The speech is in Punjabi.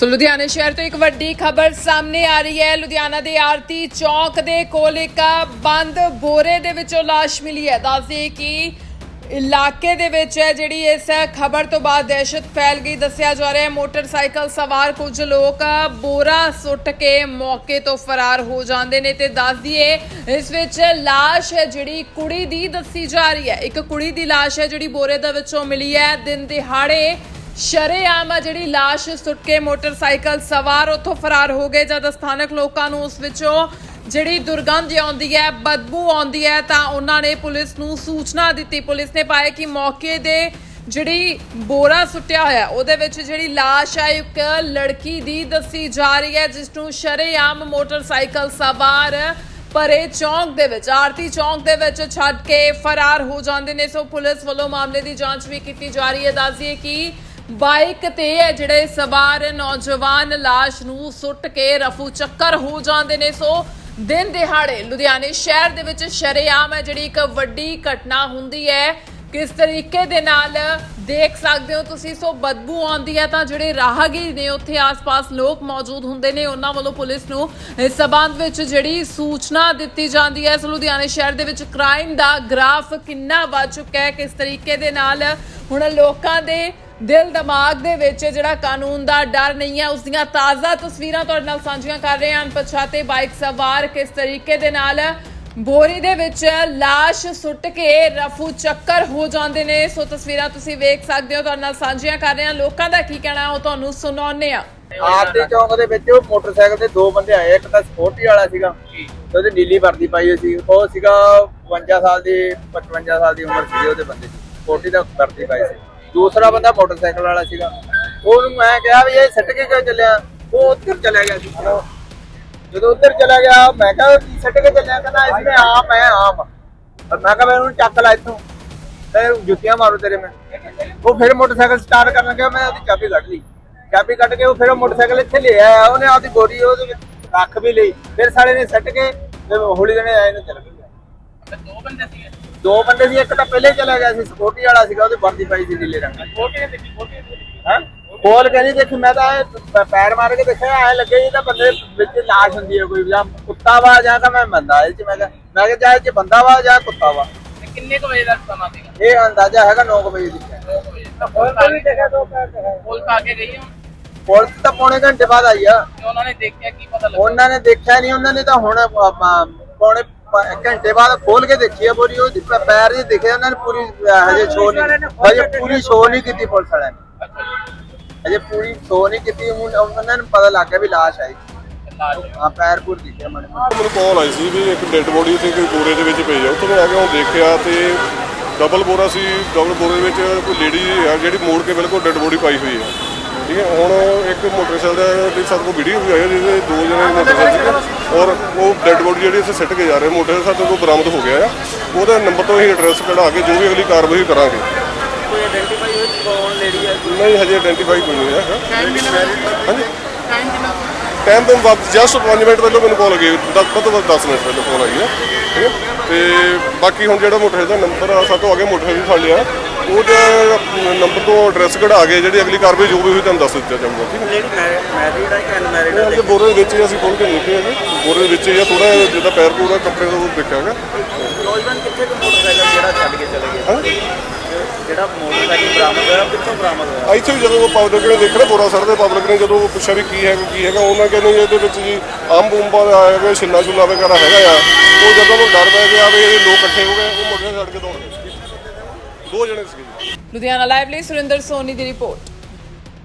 ਸੋ ਲੁਧਿਆਣਾ ਸ਼ਹਿਰ ਤੋਂ ਇੱਕ ਵੱਡੀ ਖਬਰ ਸਾਹਮਣੇ ਆ ਰਹੀ ਹੈ। ਲੁਧਿਆਣਾ ਦੇ ਆਰਤੀ ਚੌਕ ਦੇ ਕੋਲ ਇੱਕ ਬੰਦ ਬੋਰੇ ਦੇ ਵਿੱਚੋਂ ਲਾਸ਼ ਮਿਲੀ ਹੈ। ਦੱਸਦੇ ਕਿ ਇਲਾਕੇ ਦੇ ਵਿੱਚ ਹੈ ਜਿਹੜੀ ਇਸ ਖਬਰ ਤੋਂ ਬਾਅਦ ਦਹਿਸ਼ਤ ਫੈਲ ਗਈ। ਦੱਸਿਆ ਜਾ ਰਿਹਾ ਹੈ ਮੋਟਰਸਾਈਕਲ ਸਵਾਰ ਕੁਝ ਲੋਕ ਬੋਰਾ ਸੁੱਟ ਕੇ ਮੌਕੇ ਤੋਂ ਫਰਾਰ ਹੋ ਜਾਂਦੇ ਨੇ ਤੇ ਦੱਸ ਦਈਏ, ਇਸ ਵਿੱਚ ਲਾਸ਼ ਹੈ ਜਿਹੜੀ ਕੁੜੀ ਦੀ ਦੱਸੀ ਜਾ ਰਹੀ ਹੈ। ਇੱਕ ਕੁੜੀ ਦੀ ਲਾਸ਼ ਹੈ ਜਿਹੜੀ ਬੋਰੇ ਦੇ ਵਿੱਚੋਂ ਮਿਲੀ ਹੈ। ਦਿਨ ਦਿਹਾੜੇ ਸ਼ਰੇਆਮ ਆ ਜਿਹੜੀ ਲਾਸ਼ ਸੁੱਟ ਕੇ ਮੋਟਰਸਾਈਕਲ ਸਵਾਰ ਉੱਥੋਂ ਫਰਾਰ ਹੋ ਗਏ। ਜਦ ਸਥਾਨਕ ਲੋਕਾਂ ਨੂੰ ਉਸ ਵਿੱਚੋਂ ਜਿਹੜੀ ਦੁਰਗੰਧ ਆਉਂਦੀ ਹੈ, ਬਦਬੂ ਆਉਂਦੀ ਹੈ, ਤਾਂ ਉਹਨਾਂ ਨੇ ਪੁਲਿਸ ਨੂੰ ਸੂਚਨਾ ਦਿੱਤੀ। ਪੁਲਿਸ ਨੇ ਪਾਇਆ ਕਿ ਮੌਕੇ ਦੇ ਜਿਹੜੀ ਬੋਰਾ ਸੁੱਟਿਆ ਹੋਇਆ, ਉਹਦੇ ਵਿੱਚ ਜਿਹੜੀ ਲਾਸ਼ ਹੈ ਇੱਕ ਲੜਕੀ ਦੀ ਦੱਸੀ ਜਾ ਰਹੀ ਹੈ, ਜਿਸ ਨੂੰ ਸ਼ਰੇਆਮ ਮੋਟਰਸਾਈਕਲ ਸਵਾਰ ਪਰੇ ਚੌਂਕ ਦੇ ਵਿੱਚ ਆਰਤੀ ਚੌਂਕ ਦੇ ਵਿੱਚ ਛੱਡ ਕੇ ਫਰਾਰ ਹੋ ਜਾਂਦੇ ਨੇ। ਸੋ ਪੁਲਿਸ ਵੱਲੋਂ ਮਾਮਲੇ ਦੀ ਜਾਂਚ ਵੀ ਕੀਤੀ ਜਾ ਰਹੀ ਹੈ। ਦੱਸਦੀਏ ਕਿ ਬਾਈਕ ਤੇ ਇਹ ਜਿਹੜੇ ਸਵਾਰ ਨੌਜਵਾਨ ਲਾਸ਼ ਨੂੰ ਸੁੱਟ ਕੇ ਰਫੂ ਚੱਕਰ ਹੋ ਜਾਂਦੇ ਨੇ। ਸੋ ਦਿਨ ਦਿਹਾੜੇ ਲੁਧਿਆਣੇ ਸ਼ਹਿਰ ਦੇ ਵਿੱਚ ਸ਼ਰੇਆਮ ਹੈ ਜਿਹੜੀ ਇੱਕ ਵੱਡੀ ਘਟਨਾ ਹੁੰਦੀ ਹੈ। ਕਿਸ ਤਰੀਕੇ ਦੇ ਨਾਲ ਦੇਖ ਸਕਦੇ ਹੋ ਤੁਸੀਂ? ਸੋ ਬਦਬੂ ਆਉਂਦੀ ਹੈ ਤਾਂ ਜਿਹੜੇ ਰਾਹਗੀਰ ਨੇ ਉੱਥੇ ਆਸ-ਪਾਸ ਲੋਕ ਮੌਜੂਦ ਹੁੰਦੇ ਨੇ, ਉਹਨਾਂ ਵੱਲੋਂ ਪੁਲਿਸ ਨੂੰ ਇਸ ਸਬੰਧ ਵਿੱਚ ਜਿਹੜੀ ਸੂਚਨਾ ਦਿੱਤੀ ਜਾਂਦੀ ਹੈ। ਸੋ ਲੁਧਿਆਣੇ ਸ਼ਹਿਰ ਦੇ ਵਿੱਚ ਕ੍ਰਾਈਮ ਦਾ ਗ੍ਰਾਫ ਕਿੰਨਾ ਵੱਧ ਚੁੱਕਾ ਹੈ, ਕਿਸ ਤਰੀਕੇ ਦੇ ਨਾਲ ਹੁਣ ਲੋਕਾਂ ਦੇ ਦਿਲ ਦਿਮਾਗ ਦੇ ਵਿੱਚ ਜਿਹੜਾ ਕਾਨੂੰਨ ਦਾ ਡਰ ਨਹੀਂ ਹੈ ਉਸ ਦੀਆਂ ਤਾਜ਼ਾ ਤਸਵੀਰਾਂ ਤੁਹਾਡੇ ਨਾਲ ਸਾਂਝੀਆਂ ਕਰ ਰਹੇ ਹਾਂ। ਅਣਪਛਾਤੇ ਬਾਈਕ ਸਵਾਰ ਕਿਸ ਤਰੀਕੇ ਦੇ ਨਾਲ ਬੋਰੀ ਦੇ ਵਿੱਚ ਲਾਸ਼ ਸੁੱਟ ਕੇ ਰਫੂ ਚੱਕਰ ਹੋ ਜਾਂਦੇ ਨੇ। ਸੋ ਤਸਵੀਰਾਂ ਤੁਸੀਂ ਵੇਖ ਸਕਦੇ ਹੋ ਤੁਹਾਡੇ ਨਾਲ ਸਾਂਝੀਆਂ ਕਰ ਰਹੇ ਹਾਂ। ਲੋਕਾਂ ਦਾ ਕੀ ਕਹਿਣਾ ਉਹ ਤੁਹਾਨੂੰ ਸੁਣਾਉਂਦੇ ਆ ਆਰਤੀ ਚੌਂਕ ਦੇ ਵਿੱਚ ਉਹ ਮੋਟਰਸਾਈਕਲ ਤੇ ਦੋ ਬੰਦੇ ਆਏ ਇੱਕ ਤਾਂ ਸਪੋਰਟੀ ਵਾਲਾ ਸੀਗਾ ਤੇ ਉਹਦੀ ਨੀਲੀ ਵਰਦੀ ਪਾਈ ਹੋਈ ਸੀ। ਉਹ ਸੀਗਾ 52 ਸਾਲ ਦੀ 55 ਸਾਲ ਦੀ ਉਮਰ ਸੀ ਉਹਦੇ ਬੰਦੇ ਦੀ। ਸਪੋਰਟੀ ਦਾ ਵਰਦੀ ਪਾਈ ਸੀ। ਦੂਸਰਾ ਬੰਦਾ ਮੋਟਰਸਾਈਕਲ ਵਾਲਾ ਸੀਗਾ। ਉਹਨੂੰ ਮੈਂ ਕਿਹਾ ਵੀ ਇਹ ਸਿੱਟ ਕੇ ਕਿਉਂ ਚੱਲਿਆ? ਉਹ ਉੱਧਰ ਚਲਾ ਗਿਆ ਸੀ। ਜਦੋਂ ਉੱਧਰ ਚਲਾ ਗਿਆ, ਮੈਂ ਕਿਹਾ ਕੀ ਸਿੱਟ ਕੇ ਚੱਲਿਆ? ਕਹਿੰਦਾ, ਇਸ ਆਮ ਹੈ ਆਮ ਮੈਂ ਕਿਹਾ, ਮੈਂ ਉਹਨੂੰ ਚੱਕ ਲਾ ਇੱਥੋਂ। ਤੇ ਜੁੱਤੀਆਂ ਮਾਰੂ ਤੇਰੇ ਮੈਂ। ਉਹ ਫਿਰ ਮੋਟਰਸਾਈਕਲ ਸਟਾਰਟ ਕਰਨ ਗਿਆ ਮੈਂ ਉਹਦੀ ਚਾਬੀ ਕੱਢ ਲਈ। ਚਾਬੀ ਕੱਢ ਕੇ ਉਹ ਫਿਰ ਮੋਟਰਸਾਈਕਲ ਇੱਥੇ ਲੈ ਆਇਆ। ਉਹਨੇ ਆਪਦੀ ਬੋਰੀ ਉਹਦੇ ਵਿੱਚ ਰੱਖ ਵੀ ਲਈ। ਫਿਰ ਸਾਲੇ ਨੇ ਸੱਟ ਕੇ ਤੇ ਹੌਲੀ ਜਣੇ ਆਏ ਨੂੰ ਚੱਲ ਗਿਆ ਦੋ ਬੰਦੇ ਸੀਗੇ? ਦੋ ਬੰਦੇ ਸੀ ਇੱਕ ਤਾਂ ਪਹਿਲੇ ਚਲਾ ਗਿਆ ਸੀ ਸਪੋਰਟੀ ਵਾਲਾ ਸੀਗਾ ਉਹਦੀ ਵਰਦੀ ਪਾਈ ਸੀ ਨੀਲੇ ਰੰਗ ਦੀ। ਛੋਟੇ ਦੇਖੀ ਛੋਟੇ ਹਾਂ? ਕੋਲ ਕਹਿੰਦੀ ਦੇਖੀ ਮੈਂ ਤਾਂ ਇਹ ਪੈਰ ਮਾਰ ਕੇ ਦੇਖਿਆ ਐ ਲੱਗੇ ਇਹ ਤਾਂ ਬੰਦੇ ਵਿੱਚ ਲਾਸ਼ ਹੁੰਦੀ ਹੈ ਕੋਈ ਜਾਂ ਕੁੱਤਾ ਵਾ ਜਾਂ ਤਾਂ ਮੈਂ ਬੰਦਾ ਇਹ ਚ ਮੈਂ ਕਿਹਾ ਮੈਂ ਕਿਹਾ ਜਾਂ ਇਹ ਚ ਬੰਦਾ ਵਾ ਜਾਂ ਕੁੱਤਾ ਵਾ। ਕਿੰਨੇ ਕੁ ਵਜੇ ਦਾ ਸਮਾਂ ਸੀਗਾ? ਇਹ ਅੰਦਾਜ਼ਾ ਹੈਗਾ 9 ਵਜੇ ਦੀ। ਪੁਲਿਸ ਆ ਗਈ। ਦੋ ਪੈਰ ਦੇਖਿਆ ਪੁਲਿਸ ਆ ਕੇ ਗਈ ਹੁਣ? ਪੁਲਿਸ ਤਾਂ ਪੌਣੇ ਘੰਟੇ ਬਾਅਦ ਆਈ ਆ। ਤੇ ਉਹਨਾਂ ਨੇ ਦੇਖਿਆ ਕੀ ਪਤਾ ਲੱਗਾ? ਉਹਨਾਂ ਨੇ ਦੇਖਿਆ ਨਹੀਂ ਉਹਨਾਂ ਨੇ ਤਾਂ ਹੁਣ ਪੌਣੇ ਘੰਟੇ ਬਾਅਦ ਖੋਲ ਕੇ ਦੇਖੀ ਆ ਬੋਰੀ ਉਹਦੀ ਪ- ਪੈਰ ਹੀ ਦਿਖੇ ਉਹਨਾਂ ਨੇ ਪੂਰੀ ਹਜੇ ਸ਼ੋਅ ਨਹੀਂ ਹਜੇ ਪੂਰੀ ਸ਼ੋਅ ਨਹੀਂ ਕੀਤੀ ਪੁਲਿਸ ਵਾਲਿਆਂ ਨੇ। ਹਜੇ ਪੂਰੀ ਸ਼ੋਅ ਨਹੀਂ ਕੀਤੀ ਹੁਣ ਉਹਨਾਂ ਨੂੰ ਪਤਾ ਲੱਗ ਗਿਆ ਵੀ ਲਾਸ਼ ਆਈ। ਤੇ ਆ ਪੈਰ ਪੂਰ ਦਿਖਿਆ ਮਨ ਮੈਨੂੰ ਕਾਲ ਆਈ ਸੀ ਵੀ ਇੱਕ ਡੈੱਡ ਬੋਡੀ ਉੱਥੇ ਕੋਈ ਬੋਰੇ ਦੇ ਵਿੱਚ ਪਈ ਆ। ਉੱਥੇ ਮੈਂ ਆ ਕੇ ਉਹ ਦੇਖਿਆ ਤੇ ਡਬਲ ਬੋਰਾ ਸੀ ਡਬਲ ਬੋਰੇ ਵਿੱਚ ਕੋਈ ਲੇਡੀ ਆ ਜਿਹੜੀ ਮੋੜ ਕੇ ਬਿਲਕੁਲ ਡੈੱਡ ਬੋਡੀ ਪਾਈ ਹੋਈ ਹੈ ਠੀਕ ਹੈ ਹੁਣ ਇੱਕ ਮੋਟਰਸਾਈਕਲ ਦਾ ਸਾਡੇ ਕੋਲ ਵੀਡੀਓ ਵੀ ਆਈ ਹੈ ਜਿਹਦੇ ਦੋ ਜਣੇ ਮੋਟਰਸਾਈਕਲ ਉਹ ਡੈੱਡ ਬੋਡੀ ਜਿਹੜੀ ਅਸੀਂ ਸਿੱਟ ਕੇ ਜਾ ਰਹੇ ਮੋਟਰਸਾਈਕਲ ਸਾਡੇ ਕੋਲ ਬਰਾਮਦ ਹੋ ਗਿਆ ਆ। ਉਹਦਾ ਨੰਬਰ ਤੋਂ ਹੀ ਐਡਰੈਸ ਕਢਾ ਕੇ ਜੋ ਵੀ ਅਗਲੀ ਕਾਰਵਾਈ ਕਰਾਂਗੇ। ਕੋਈ ਆਇਡੈਂਟੀਫਾਈ ਹੋਈ ਕੌਣ ਲੇਡੀ ਹੈ ਨਹੀਂ ਹਜੇ ਆਇਡੈਂਟੀਫਾਈ ਕੋਈ ਨਹੀਂ ਹੈ ਟਾਈਮ ਕਿੰਨਾ ਹਾਂਜੀ। ਟਾਈਮ ਕਿੰਨਾ ਟਾਈਮ ਤੋਂ ਬਾਅਦ ਜਸਟ 5 ਮਿੰਟ ਪਹਿਲਾਂ ਮੈਨੂੰ ਕਾਲ ਗਈ ਦਸ ਤੋਂ ਬਾਅਦ 10 ਮਿੰਟ ਪਹਿਲਾਂ ਕਾਲ ਆਈ ਹੈ ਠੀਕ ਹੈ ਤੇ ਬਾਕੀ ਹੁਣ ਜਿਹੜਾ ਮੋਟਰਸਾਈਕਲ ਦਾ ਨੰਬਰ ਆ ਸਾਡੇ ਤੋਂ ਅੱਗੇ ਮੋਟਰਸਾਈਕਲ ਫੜ ਲਿਆ। ਉਹਦੇ ਨੰਬਰ ਤੋਂ ਐਡਰੈਸ ਕਢਾ ਕੇ ਜਿਹੜੀ ਅਗਲੀ ਕਾਰਵਾਈ ਜੋ ਵੀ ਹੋਈ ਤੁਹਾਨੂੰ ਦੱਸ ਦਿੱਤਾ ਜਾਊਗਾ ਠੀਕ ਹੈ? ਲੇਡੀ ਮੈਰਿਡ ਹੈ ਕਿ ਅਨਮੈਰਿਡ ਇਹ ਅਜੇ ਬੋਰੇ ਦੇ ਵਿੱਚ ਹੀ ਅਸੀਂ ਖੋਲ ਕੇ ਨਿਕਲੇ ਹੈਗੇ ਬੋਰੇ ਦੇ ਵਿੱਚ ਹੀ ਆ ਥੋੜਾ ਜਿੱਦਾਂ ਪੈਰ ਪੂਰਾ ਕੱਪੜੇ ਦਾ ਉਹ ਹੈਗਾ ਨੌਜਵਾਨ ਕਿੱਥੇ ਕੋ ਮੋਟਰਸਾਈਕਲ ਜਿਹੜਾ ਛੱਡ ਕੇ ਚਲੇ ਗਏ? ਜਿਹੜਾ ਮੋਟਰਸਾਈਕਲ ਬਰਾਮਦ ਹੋਇਆ ਕਿੱਥੋਂ ਬਰਾਮਦ ਹੋਇਆ? ਇੱਥੇ ਵੀ ਜਦੋਂ ਪਬਲਿਕ ਨੇ ਦੇਖਿਆ ਬੋਰਾ ਸਰ ਦੇ ਪਬਲਿਕ ਨੇ ਜਦੋਂ ਪੁੱਛਿਆ ਵੀ ਕੀ ਹੈਗਾ ਕੀ ਹੈਗਾ ਉਹਨਾਂ ਕਹਿੰਦੇ ਜੀ ਇਹਦੇ ਵਿੱਚ ਜੀ ਆਮ ਬੂੰਬਾ ਆਇਆ ਹੋਇਆ ਛਿੱਲਾ ਛੁੱਲਾ ਵਗੈਰਾ ਹੈਗਾ ਆ। ਉਹ ਜਦੋਂ ਨੂੰ ਡਰ ਪੈ ਗਿਆ ਵੀ ਇਹ ਲੋਕ ਇਕੱਠੇ ਹੋ ਗਏ ਉਹ ਮੋਟਰਸਾਈਕਲ ਛੱਡ ਕੇ ਦੌੜ ਗਏ। ਦੋ ਜਣੇ ਸੀਗੇ ਜੀ। ਲੁਧਿਆਣਾ ਲਾਈਵ ਲਈ ਸੁਰਿੰਦਰ ਸੋਨੀ ਦੀ ਰਿਪੋਰਟ।